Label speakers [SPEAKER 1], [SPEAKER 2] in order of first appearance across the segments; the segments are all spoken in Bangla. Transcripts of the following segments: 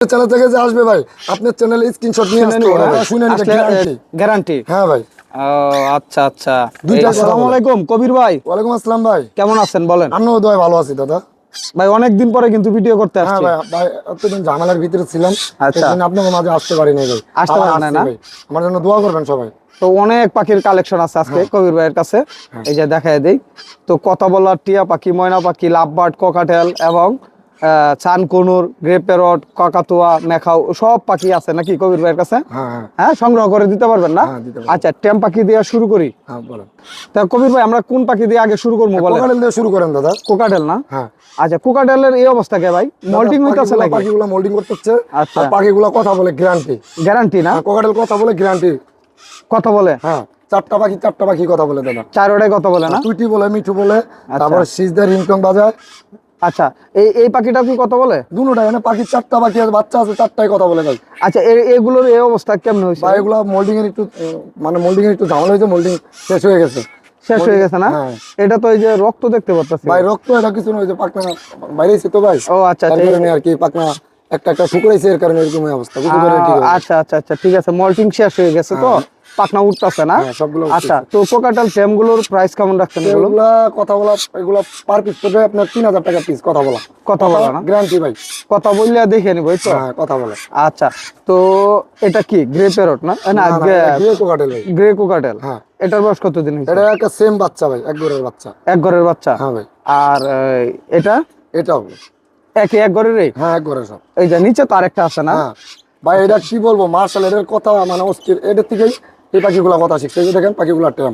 [SPEAKER 1] চ্যানেল থেকে যে আসবে ভাই আপনার চ্যানেলে স্ক্রিনশট নিয়ে আসতে হবে ভাই, শুনে নিবে গ্যারান্টি
[SPEAKER 2] গ্যারান্টি
[SPEAKER 1] হ্যাঁ ভাই।
[SPEAKER 2] আচ্ছা আচ্ছা। আসসালামু আলাইকুম কবির ভাই।
[SPEAKER 1] ওয়ালাইকুম আসসালাম ভাই।
[SPEAKER 2] কেমন আছেন বলেন?
[SPEAKER 1] আমিও দয় ভালো আছি দাদা।
[SPEAKER 2] ভাই অনেক দিন পরে কিন্তু ভিডিও করতে
[SPEAKER 1] হ্যাঁ
[SPEAKER 2] আসছি।
[SPEAKER 1] ভাই ভাই এতদিন ঝামেলার ভিতরে ছিলাম
[SPEAKER 2] আচ্ছা।
[SPEAKER 1] সেজন্য মাঝে আসতে পারিনি ভাই।
[SPEAKER 2] আসতে পারেন না?
[SPEAKER 1] আমার জন্য দোয়া করবেন সবাই।
[SPEAKER 2] তো অনেক পাখির কালেকশন আছে আজকে
[SPEAKER 1] হ্যাঁ।
[SPEAKER 2] কবির ভাইয়ের কাছে। এই যে দেখায় দেই। তো কথা বলার টিয়া পাখি ময়না পাখি লাভবার্ড ককাটেল এবং চানকুনুর গ্রে প্যারট কাকাতুয়া মেখাও সব পাখি আছে নাকি কবির ভাইয়ের কাছে?
[SPEAKER 1] হ্যাঁ হ্যাঁ।
[SPEAKER 2] হ্যাঁ সংগ্রহ করে দিতে পারবেন না?
[SPEAKER 1] হ্যাঁ।
[SPEAKER 2] আচ্ছা টেম পাখি দিয়ে শুরু করি। তা কবির ভাই আমরা কোন পাখি দিয়ে আগে শুরু করব বলেন?
[SPEAKER 1] কোকাটেল দিয়ে শুরু করেন দাদা।
[SPEAKER 2] কোকাটেল না? আচ্ছা কোকাটেলের এই অবস্থা কে ভাই? হইতেছে নাকি?
[SPEAKER 1] পাখিগুলো মোল্ডিং করতেছে
[SPEAKER 2] আচ্ছা।
[SPEAKER 1] পাখিগুলো কথা বলে গ্যারান্টি
[SPEAKER 2] গ্যারান্টি না?
[SPEAKER 1] কোকাটেল কথা বলে গ্যারান্টি
[SPEAKER 2] কথা বলে?
[SPEAKER 1] হ্যাঁ চারটা পাখি চারটা পাখি কথা বলে দাদা।
[SPEAKER 2] চারোটাই কথা বলে না?
[SPEAKER 1] টুইটি বলে মিঠু বলে তারপর সিজদার রিংটং বাজায়।
[SPEAKER 2] আচ্ছা এই এই পাখিটা কি কথা বলে?
[SPEAKER 1] দুটোটা এখানে পাখির চারটা পাখি আছে বাচ্চা আছে চারটাই কথা বলে ভাই
[SPEAKER 2] আচ্ছা এগুলোর এই অবস্থা কেমন হয়েছে?
[SPEAKER 1] বা এগুলো মোল্ডিং এর একটু মানে মোল্ডিং এর একটু ঝামেলা হয়েছে মোল্ডিং শেষ হয়ে গেছে।
[SPEAKER 2] শেষ হয়ে গেছে না?
[SPEAKER 1] হ্যাঁ।
[SPEAKER 2] এটা তো এই যে রক্ত দেখতে পাচ্ছি
[SPEAKER 1] ভাই রক্ত এটা কিছু না হয়েছে পাকনা বাইরে এসে তো ভাই।
[SPEAKER 2] ও আচ্ছা আচ্ছা
[SPEAKER 1] আর কি পাকনা একটা একটা শুকুরাইছে এর কারণে এরকম অবস্থা। হবে
[SPEAKER 2] আচ্ছা আচ্ছা আচ্ছা ঠিক আছে মল্টিং শেষ হয়ে গেছে তো? পাখনা উঠতেছে না?
[SPEAKER 1] হ্যাঁ, সবগুলো
[SPEAKER 2] আচ্ছা তো কোকাটালগুলোর প্রাইস কেমন রাখছেন এগুলো
[SPEAKER 1] কথা বলা এগুলা পার পিস পড়বে আপনার তিন হাজার টাকা পিস কথা বলা।
[SPEAKER 2] কথা বলা না?
[SPEAKER 1] গ্যারান্টি ভাই।
[SPEAKER 2] কথা বললে দেখে নিব তো?
[SPEAKER 1] হ্যাঁ কথা বলে।
[SPEAKER 2] আচ্ছা তো এটা কি গ্রে প্যারট না? না
[SPEAKER 1] দিয়ে কোকাটেল
[SPEAKER 2] গ্রে কোকাটেল।
[SPEAKER 1] হ্যাঁ।
[SPEAKER 2] এটার বয়স কতদিন
[SPEAKER 1] এটা একটা সেম বাচ্চা ভাই এক ঘরের বাচ্চা।
[SPEAKER 2] এক ঘরের বাচ্চা?
[SPEAKER 1] হ্যাঁ ভাই।
[SPEAKER 2] আর এটা?
[SPEAKER 1] এটাও।
[SPEAKER 2] একই এক ঘরের
[SPEAKER 1] হ্যাঁ এক ঘরের সব।
[SPEAKER 2] এই যে নিচে তো আরেকটা আছে না?
[SPEAKER 1] হ্যাঁ। ভাই এটা কি বলব মার্শাল এটার কথা মানে অস্থির। এটার থেকেই এই পাখিগুলা কথা দেখেন পাখিগুলা টেম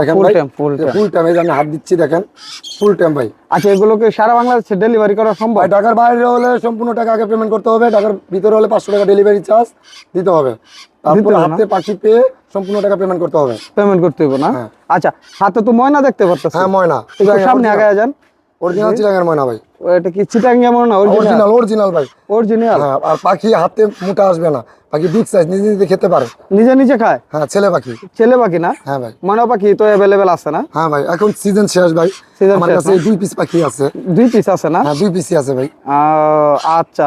[SPEAKER 1] দেখেন
[SPEAKER 2] ফুল টাইম ফুল
[SPEAKER 1] ফুল টাইম এই আমি হাত দিচ্ছি দেখেন। ফুল টাইম ভাই।
[SPEAKER 2] আচ্ছা এগুলোকে সারা বাংলাদেশে ডেলিভারি করা সম্ভব?
[SPEAKER 1] ঢাকার বাইরে হলে সম্পূর্ণ টাকা আগে পেমেন্ট করতে হবে। ঢাকার ভিতরে হলে পাঁচশো টাকা ডেলিভারি চার্জ দিতে হবে। তারপরে হাতে পাখি পেয়ে সম্পূর্ণ টাকা পেমেন্ট করতে হবে।
[SPEAKER 2] পেমেন্ট করতে হবে না?
[SPEAKER 1] হ্যাঁ।
[SPEAKER 2] আচ্ছা হাতে তো ময়না দেখতে পারতেছি
[SPEAKER 1] হ্যাঁ ময়না।
[SPEAKER 2] সামনে আগে যান।
[SPEAKER 1] অরিজিনাল চিটাঙ্গের ময়না ভাই।
[SPEAKER 2] এটা কি চিটাঙ্গি ময়না অরিজিনাল
[SPEAKER 1] অরিজিনাল ভাই।
[SPEAKER 2] অরিজিনাল
[SPEAKER 1] হ্যাঁ আর পাখি হাতে মোটা আসবে না। পাখি বিগ সাইজ নিজে নিজে খেতে পারে।
[SPEAKER 2] নিজে নিজে খায়?
[SPEAKER 1] হ্যাঁ ছেলে পাখি।
[SPEAKER 2] ছেলে পাখি না?
[SPEAKER 1] হ্যাঁ ভাই।
[SPEAKER 2] ময়না পাখি তো অ্যাভেলেবেল আছে না?
[SPEAKER 1] হ্যাঁ ভাই এখন সিজন শেষ ভাই। আমার কাছে দুই পিস পাখি আছে।
[SPEAKER 2] দুই পিস আছে না?
[SPEAKER 1] হ্যাঁ দুই পিসই আছে ভাই।
[SPEAKER 2] আচ্ছা।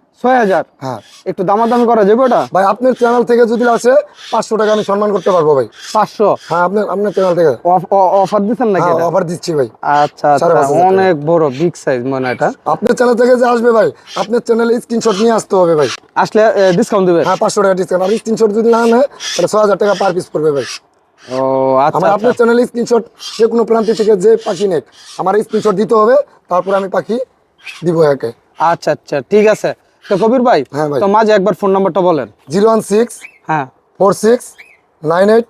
[SPEAKER 1] ছয় হাজার। হ্যাঁ।
[SPEAKER 2] একটু দামাদামি করা যাবে ওটা?
[SPEAKER 1] ভাই আপনার চ্যানেল থেকে যদি আসে পাঁচশো টাকা আমি সম্মান করতে পারব ভাই।
[SPEAKER 2] পাঁচশো?
[SPEAKER 1] হ্যাঁ আপনার আপনার চ্যানেল থেকে।
[SPEAKER 2] অফার দিচ্ছেন নাকি
[SPEAKER 1] হ্যাঁ অফার দিচ্ছি ভাই।
[SPEAKER 2] আচ্ছা আচ্ছা অনেক বড় বিগ সাইজ মনে এটা।
[SPEAKER 1] আপনার চ্যানেল থেকে যে আসবে ভাই আপনার চ্যানেলে স্ক্রিনশট নিয়ে আসতে হবে ভাই।
[SPEAKER 2] আসলে ডিসকাউন্ট দিবে?
[SPEAKER 1] হ্যাঁ পাঁচশো টাকা ডিসকাউন্ট আর স্ক্রিনশট যদি না নেয় তাহলে ছয় হাজার টাকা পার পিস পড়বে ভাই।
[SPEAKER 2] ও আচ্ছা
[SPEAKER 1] আপনার চ্যানেলে স্ক্রিনশট যে কোনো প্রান্তি থেকে যে পাখি নেক আমার স্ক্রিনশট দিতে হবে তারপর আমি পাখি দিব একে।
[SPEAKER 2] আচ্ছা আচ্ছা ঠিক আছে। তো কবির ভাই
[SPEAKER 1] হ্যাঁ ভাই।
[SPEAKER 2] তো মাঝে একবার ফোন নাম্বারটা বলেন।
[SPEAKER 1] জিরো ওয়ান সিক্স
[SPEAKER 2] হ্যাঁ।
[SPEAKER 1] Four six nine eight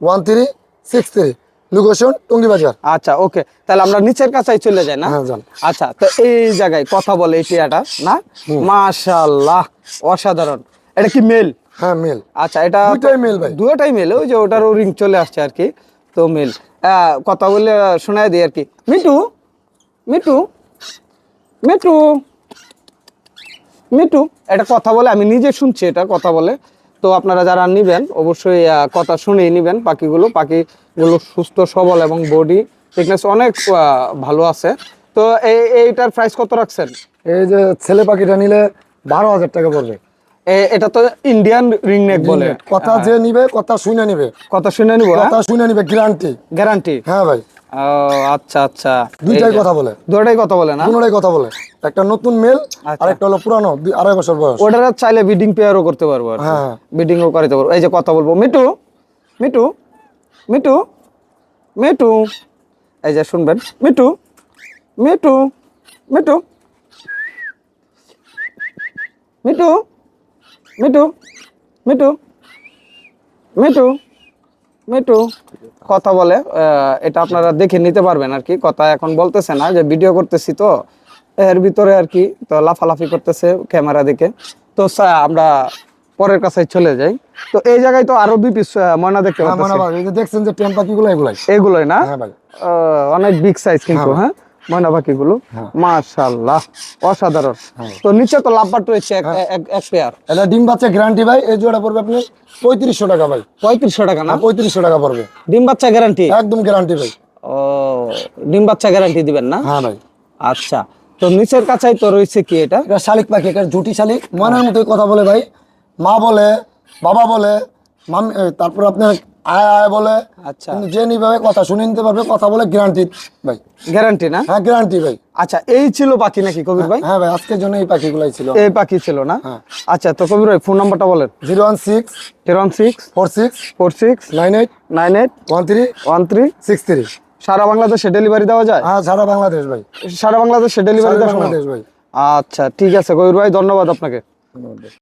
[SPEAKER 1] one three six three. Location Tongi বাজার
[SPEAKER 2] আচ্ছা ওকে। তাহলে আমরা নিচের কাছেই চলে যাই না?
[SPEAKER 1] হ্যাঁ
[SPEAKER 2] আচ্ছা তো এই জায়গায় কথা বলে এই টিয়াটা না? মাশাআল্লাহ অসাধারণ। এটা কি মেল
[SPEAKER 1] হ্যাঁ মেল
[SPEAKER 2] আচ্ছা এটা
[SPEAKER 1] দুইটাই মেল ভাই।
[SPEAKER 2] দুটাই মেল ওই যে ওটারও রিং চলে আসছে আর কি তো মেল কথা বলে শোনায় দিই আর কি। মিটু মিটু মিটু মিটু এটা কথা বলে আমি নিজে শুনছি এটা কথা বলে। তো আপনারা যারা নিবেন অবশ্যই কথা শুনেই নিবেন পাখিগুলো। পাখিগুলো সুস্থ সবল এবং বডি ফিটনেস অনেক ভালো আছে। তো এই এইটার প্রাইস কত রাখছেন?
[SPEAKER 1] এই যে ছেলে পাখিটা নিলে বারো হাজার টাকা পড়বে।
[SPEAKER 2] এটা তো ইন্ডিয়ান রিং নেক বলে।
[SPEAKER 1] কথা যে নিবে কথা শুনে নিবে।
[SPEAKER 2] কথা শুনে নিবে
[SPEAKER 1] কথা শুনে নিবে গ্যারান্টি
[SPEAKER 2] গ্যারান্টি
[SPEAKER 1] হ্যাঁ ভাই।
[SPEAKER 2] আচ্ছা আচ্ছা।
[SPEAKER 1] দুইটাই কথা বলে।
[SPEAKER 2] দুটাই কথা বলে না?
[SPEAKER 1] দুটোটাই কথা বলে। একটা নতুন মেল। আর একটা হলো পুরানো আড়াই বছর বয়স।
[SPEAKER 2] ওটারা চাইলে বিডিং পেয়ারও করতে পারব আর
[SPEAKER 1] হ্যাঁ
[SPEAKER 2] বিডিংও করাতে পারব। এই যে কথা বলব। মিটু মিটু মিটু মিটু এই যে শুনবেন। Me too me too me too me too me too me too me too মিটু কথা বলে এটা আপনারা দেখে নিতে পারবেন আর কি। কথা এখন বলতেছে না যে ভিডিও করতেছি তো এর ভিতরে আর কি তো লাফালাফি করতেছে ক্যামেরা দিকে তো আমরা পরের কাছে চলে যাই। তো এই জায়গায় তো আরও দুই পিস ময়না দেখতে
[SPEAKER 1] হ্যাঁ
[SPEAKER 2] পাচ্ছি।
[SPEAKER 1] যে দেখছেন যে গুলো পাখিগুলো এগুলাই?
[SPEAKER 2] এগুলোই না?
[SPEAKER 1] হ্যাঁ
[SPEAKER 2] অনেক বিগ সাইজ কিন্তু হ্যাঁ? ময়না পাখিগুলো
[SPEAKER 1] হ্যাঁ।
[SPEAKER 2] মাশাল্লাহ অসাধারণ। তো নিচে তো লাভবাট রয়েছে এক পেয়ার
[SPEAKER 1] এটা ডিম বাচ্চা গ্যারান্টি ভাই এই জোড়া পড়বে আপনি পঁয়ত্রিশশো টাকা ভাই।
[SPEAKER 2] পঁয়ত্রিশশো টাকা না?
[SPEAKER 1] পঁয়ত্রিশশো টাকা পড়বে।
[SPEAKER 2] ডিম বাচ্চা গ্যারান্টি
[SPEAKER 1] একদম গ্যারান্টি ভাই।
[SPEAKER 2] ও ডিম বাচ্চা গ্যারান্টি দিবেন না?
[SPEAKER 1] হ্যাঁ ভাই।
[SPEAKER 2] আচ্ছা তো নিচের কাছাই তো রয়েছে কি এটা?
[SPEAKER 1] এটা শালিক পাখি এটা ঝুটি শালিক। মনের মতোই কথা বলে ভাই। মা বলে বাবা বলে মামি তারপর আপনার আয় আয় বলে।
[SPEAKER 2] আচ্ছা।
[SPEAKER 1] কিন্তু যে নিবে কথা শুনে নিতে পারবে কথা বলে গ্যারান্টি ভাই।
[SPEAKER 2] গ্যারান্টি না?
[SPEAKER 1] হ্যাঁ গ্যারান্টি ভাই।
[SPEAKER 2] আচ্ছা এই ছিল পাখি নাকি কবির ভাই?
[SPEAKER 1] হ্যাঁ ভাই আজকের জন্য এই পাখিগুলাই ছিল।
[SPEAKER 2] এই পাখি ছিল না?
[SPEAKER 1] হ্যাঁ।
[SPEAKER 2] আচ্ছা তো কবির ভাই ফোন নাম্বারটা বলেন।
[SPEAKER 1] Zero one six
[SPEAKER 2] zero one six
[SPEAKER 1] four six
[SPEAKER 2] four six
[SPEAKER 1] nine eight
[SPEAKER 2] nine eight
[SPEAKER 1] one three
[SPEAKER 2] one three
[SPEAKER 1] six three.
[SPEAKER 2] সারা বাংলাদেশে ডেলিভারি দেওয়া যায়?
[SPEAKER 1] হ্যাঁ সারা বাংলাদেশ ভাই।
[SPEAKER 2] সারা বাংলাদেশে ডেলিভারি দেওয়া?
[SPEAKER 1] বাংলাদেশ ভাই।
[SPEAKER 2] আচ্ছা ঠিক আছে কবির ভাই ধন্যবাদ আপনাকে।